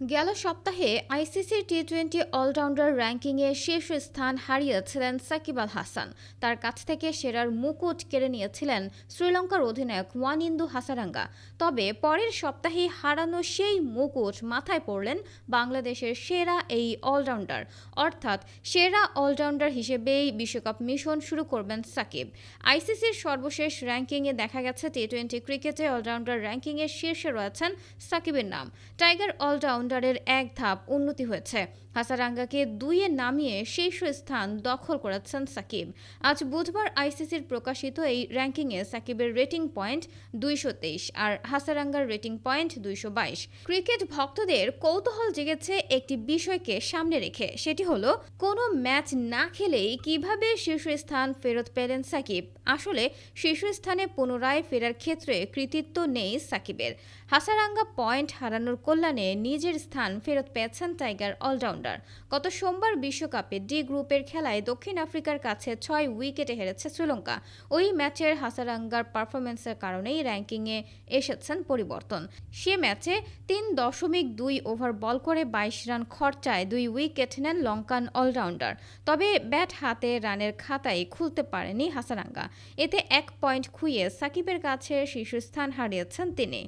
গেল সপ্তাহে আইসিসির টি টোয়েন্টি অলরাউন্ডার র্যাঙ্কিংয়ে শীর্ষ স্থান হারিয়েছিলেন সাকিব আল হাসান। তার কাছ থেকে সেরার মুকুট কেড়ে নিয়েছিলেন শ্রীলঙ্কার অধিনায়ক ওয়ানিন্দু হাসারাঙ্গা। তবে পরের সপ্তাহে হারানো সেই মুকুট মাথায় পড়লেন বাংলাদেশের সেরা এই অলরাউন্ডার। অর্থাৎ সেরা অলরাউন্ডার হিসেবেই বিশ্বকাপ মিশন শুরু করবেন সাকিব। আইসিসির সর্বশেষ র্যাঙ্কিংয়ে দেখা গেছে টি টোয়েন্টি ক্রিকেটে অলরাউন্ডার র্যাঙ্কিংয়ে শীর্ষে রয়েছেন সাকিবের নাম। টাইগার অলরাউন্ডারের এক ধাপ উন্নতি হয়েছে। হাসারাঙ্গাকে দুইয়ে নামিয়ে শীর্ষ স্থান দখল করেছেন সাকিব। আজ বুধবার আইসিসির প্রকাশিত এই র্যাঙ্কিংয়ে সাকিবের রেটিং পয়েন্ট দুইশো তেইশ আর হাসারাঙ্গার রেটিং পয়েন্ট দুইশো বাইশ। ক্রিকেট ভক্তদের কৌতূহল জেগেছে একটি বিষয়কে সামনে রেখে। সেটি হলো, কোনো ম্যাচ না খেলেই কীভাবে শীর্ষস্থান ফেরত পেলেন সাকিব? আসলে শীর্ষস্থানে পুনরায় ফেরার ক্ষেত্রে কৃতিত্ব নেই সাকিবের। হাসারাঙ্গা পয়েন্ট হারানোর কল্যাণে নিজের স্থান ফেরত পেয়েছেন টাইগার অলরাউন্ডার। গত সোমবার বিশ্বকাপে ডি গ্রুপের খেলায় দক্ষিণ আফ্রিকার কাছে ছয় উইকেটে হেরেছে শ্রীলঙ্কা। ওই ম্যাচের হাসারাঙ্গার পারফরমেন্সের কারণেই র্যাঙ্কিংয়ে এসেছেন পরিবর্তন। সে ম্যাচে তিন দশমিক দুই ওভার বল করে বাইশ রান খরচায় দুই উইকেট নেন লঙ্কান অলরাউন্ডার। তবে ব্যাট হাতে রানের খাতায় খুলতে পারেনি হাসারাঙ্গা। এতে এক পয়েন্ট খুইয়ে সাকিবের কাছে শীর্ষস্থান হারিয়েছেন তিনি।